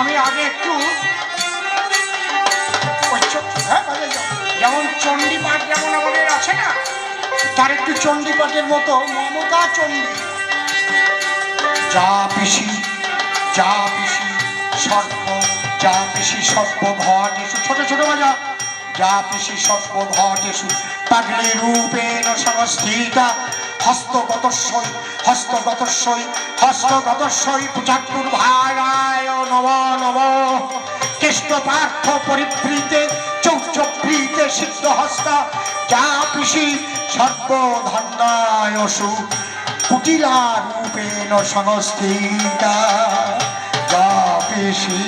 আমি আগে একটু হ্যাঁ, যেমন চণ্ডীপাঠ যেমন আমাদের তার একটু চণ্ডীপাঠের মতো মমতা চণ্ডী। যা পিসি যা পিসি সর্ব যা পিসি সর্ব ঘট এসু। ছোট ছোট বাজা। যা পিসি সর্ব ঘট এসু। পাগলি রূপেণ সংস্থিতা হস্তগতস্বই হস্তগতস্বই হস্তগতস্বই পূজাট্টুর ভাগায় নব নব কেষ্ট পার্থ পরিপ্রীতে চৌচপ্রীতে সিদ্ধ হস্তা, যা পিসি সর্বধন্যায় অসু। কুটিলা রূপেণ সংস্থিতা, যা পিসি।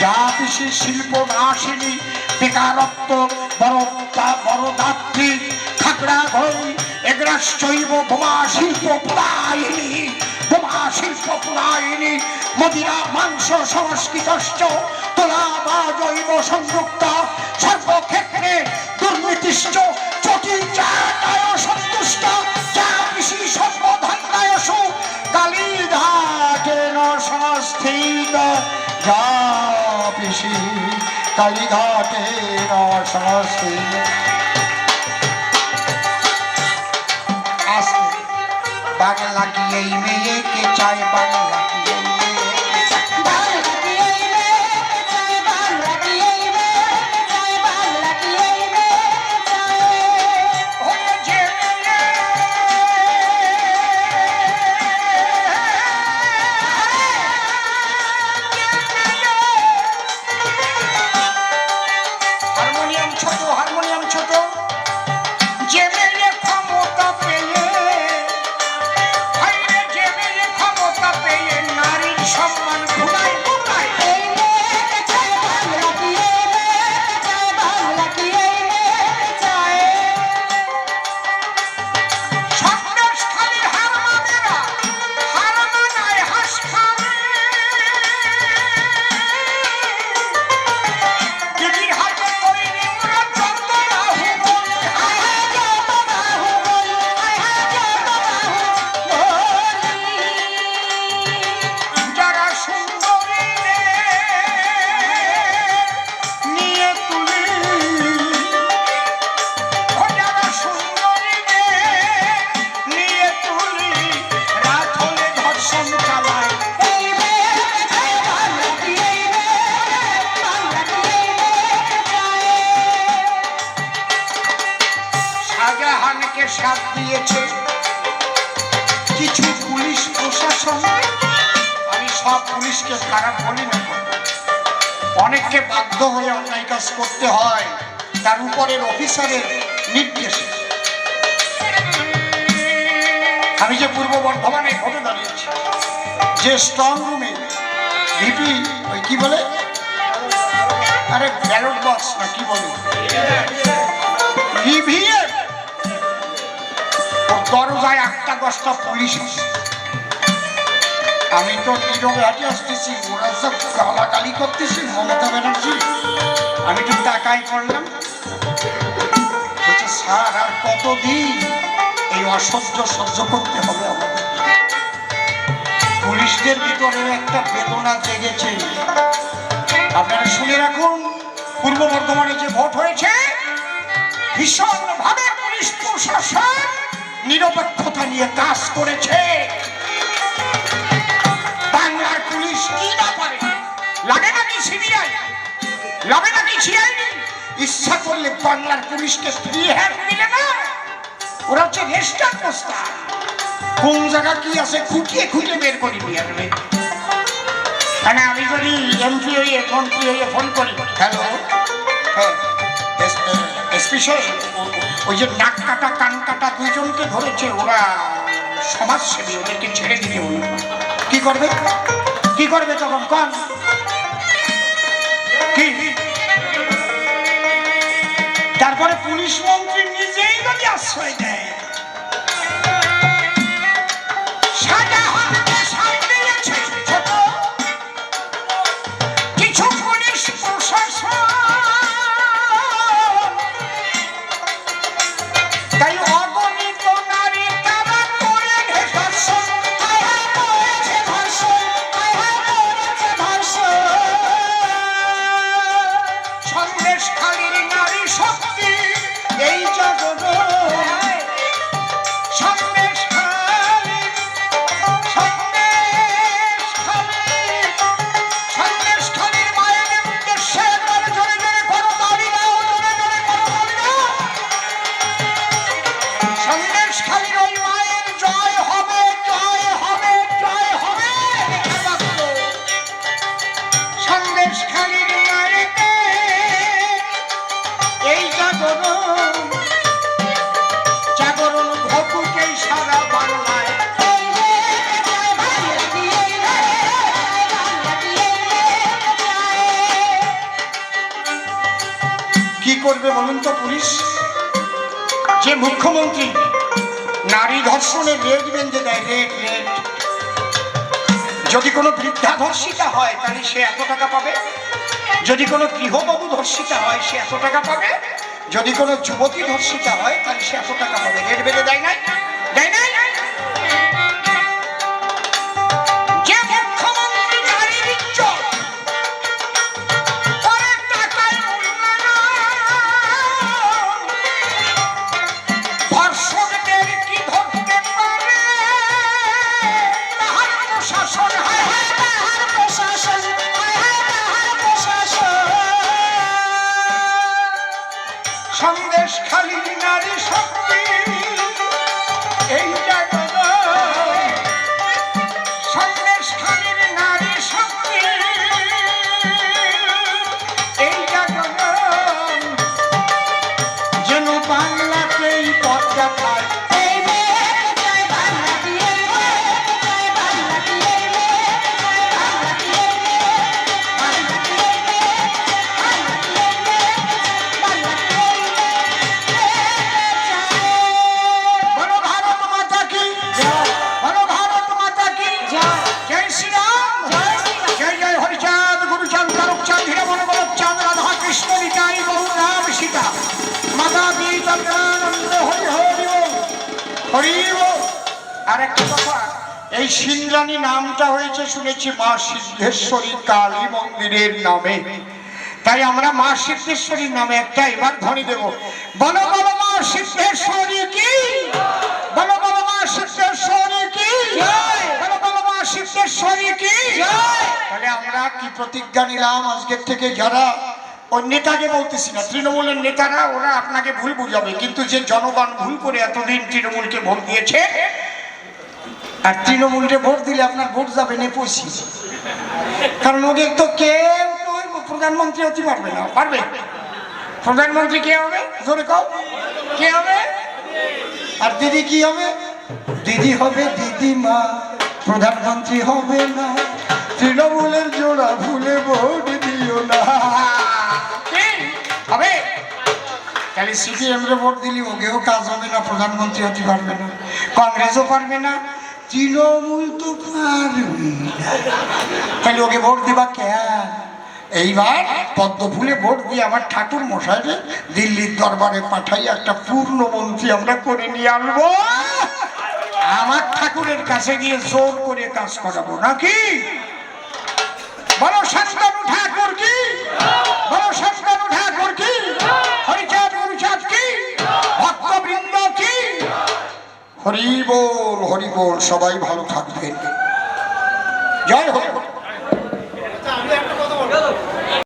যা পিসি শিল্প নাশিনী বেকারত্ব বরদা বরদাত্রী। ঘই এগ্রাশ্চৈব বোমা শিল্প পুরায়িনী বোমা শিল্প পুরায়িনী মদিরা মাংস সংস্কৃতশ্চ তোলা বা জৈব সংযুক্ত। সর্বক্ষেত্রে দুর্নীতিশ্চ, চটি চাটায় সন্তুষ্ট যা পিসি সর্বধান্নায় সু কালীঘাটেন সংস্থিত যা পিসি কালীঘাটেন সংস্থিত এই মেয়েকে চায় বাংলা সাথ দিয়েছে। কিছু পুলিশ প্রশাসন, আমি সব পুলিশকে খারাপ বলি না অনেককে বাধ্য হয়ে অন্যায় কাজ করতে হয়, তার উপরের অফিসারের নির্দেশে। আমি যে পূর্ব বর্ধমানে ভোটে দাঁড়িয়েছি, যে স্ট্রং রুমে ভিপি ওই কি বলে? আরে ব্যালট বক্স না, কি বলে? ইভিএম দরজায় একটা দশটা পুলিশ আছে। আমি তো নীরবে আসতেছি ওরা সব গালাগালি করতেছি, মমতা ব্যানার্জি। আমি তো তাকাই করলাম স্যার, আর কতদিন এই অসহ্য সহ্য করতে হবে আমাদের? পুলিশদের ভিতরে একটা বেদনা জেগেছে। আপনারা শুনে রাখুন, পূর্ব বর্ধমানে যে ভোট হয়েছে ভীষণ ভীষণভাবে পুলিশ প্রশাসন নিরপেক্ষতা নিয়ে কাজ করেছে। বাংলার পুলিশ কি না পারে? লাগে নাকি সিবিআই? লাগে নাকি সিআইডি? ইচ্ছা করলে বাংলার পুলিশকে ফ্রি হ্যান্ড দিলে না? ওরা হচ্ছে রেস্টার পোস্টার কোন জায়গা কি আছে খুঁটিয়ে খুঁটিয়ে বের করি নিয়ে আসবে মানে আমি যদি এমপি হইয়ে মন্ত্রী হয়ে ফোন করি। হ্যালো হ্যাঁ এসপি ওই যে নাক কাটা কান কাটা দুইজনকে ধরেছে, ওরা সমাজসেবী, ওদেরকে ছেড়ে দিতে হলো কি করবে? কি করবে তখন? কন তারপরে পুলিশ মন্ত্রী কি করবে বলুন তো পুলিশ? যে মুখ্যমন্ত্রী নারী ধর্ষণের রেট বেঁধে দেয় রেট রেট যদি কোনো বৃদ্ধা ধর্ষিতা হয়, তাহলে সে এত টাকা পাবে? যদি কোনো গৃহবধূ ধর্ষিতা হয়, সে এত টাকা পাবে? যদি কোনো যুবতী ধর্ষিতা হয়, তাহলে সে এত টাকা পাবে। রেট বেঁধে দেয় নাই? দেয় নাই? এই সিন্দ্রানী নামটা হয়েছে শুনেছি মা সিদ্ধেশ্বরী কালী মন্দিরের নামে। তাই আমরা মা সিদ্ধেশ্বরীর নামে একটা এবার ধ্বনি দেব। বলো বলো মা সিদ্ধেশ্বরী কি? বলো বলো মা সিদ্ধেশ্বরী কি? জয়। বলো বলো মা সিদ্ধেশ্বরী কি। তাহলে আমরা কি প্রতিজ্ঞা নিলাম আজকের থেকে? যারা ওই নেতাকে বলতেছি না তৃণমূলের নেতারা ওরা আপনাকে ভুল বুঝাবে কিন্তু যে জনগণ ভুল করে এতদিন তৃণমূলকে ভোট দিয়েছে আর তৃণমূলকে ভোট দিলে আপনার ভোট যাবে নেপোসি কারণ ওদের তো কেউ তো প্রধানমন্ত্রী হতে পারবে না। পারবে? প্রধানমন্ত্রী কে হবে? জোরে কও। কে হবে? আর দিদি কি হবে? দিদি হবে দিদিমা, প্রধানমন্ত্রী হবে না। তৃণমূলের জোড়া ভুলে ভোট দিও না। হবে? তাহলে সিপিএম রে ভোট দিলি ওকেও কাজ হবে না, প্রধানমন্ত্রী হতে পারবে না। কংগ্রেসও পারবে না। তৃণমূল। তাহলে ওকে ভোট দেবা কে? এইবার পদ্ম ফুলে ভোট দিয়ে আমার ঠাকুর মশাইরে দিল্লির দরবারে পাঠাই একটা পূর্ণ মন্ত্রী আমরা করে নিয়ে আনব। আমার ঠাকুরের কাছে গিয়ে জোর করে কাজ করাবো, নাকি? বলো শান্তনু হরি বল সবাই ভালো থাকবে জয় হোক।